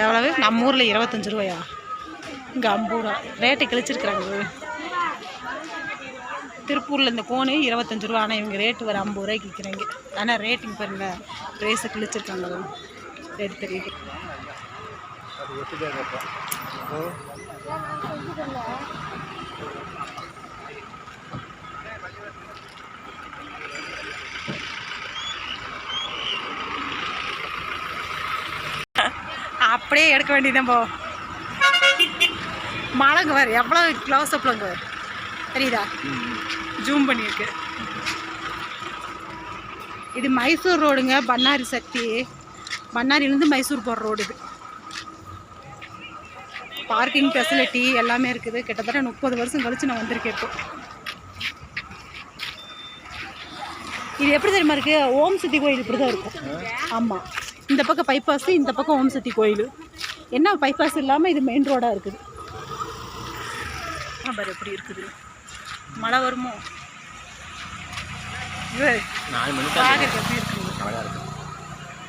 எவ்வளவு? நம்ம ஊரில் இருபத்தஞ்சு ரூபாயா? இங்கே ஐம்பது ரூபா ரேட்டை கிழிச்சிருக்கிறாங்க திருப்பூரில் இந்த கோனு இருபத்தஞ்சு ரூபா ஆனால் இவங்க ரேட்டு வர ஐம்பது ரூபாய்க்கு விற்கிறாங்க. ஆனால் ரேட்டிங் பாருங்க. ப்ரைஸை கிழிச்சிருக்காங்க. ரேட் தெரியுது. அப்படியே எடுக்க வேண்டியதான் போ. மலங்கு வேறு எவ்வளோ க்ளோஸ் அப்லங்க தெரியுதா? ஜூம் பண்ணியிருக்கு. இது மைசூர் ரோடுங்க பண்ணாரி சக்தி. பண்ணாரிலேருந்து மைசூர் போகிற ரோடு இது. பார்க்கிங் ஃபெசிலிட்டி எல்லாமே இருக்குது. கிட்டத்தட்ட முப்பது வருஷம் கழிச்சு நான் வந்திருக்கேன் இப்போ. இது எப்படி தெரியுமா இருக்குது ஓம் சக்தி கோயில் இப்படி தான் இருக்கும். ஆமாம் இந்த பக்கம் பைபாஸ் இந்த பக்கம் ஓம் சக்தி கோயில். என்ன பைபாஸ் இல்லாமல் இது மெயின் ரோடாக இருக்குது? ஆ பாரு எப்படி இருக்குது. மழை வருமோ?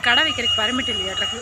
கடை வைக்கிறதுக்கு பர்மிட் இல்லையா ட்ரக்கு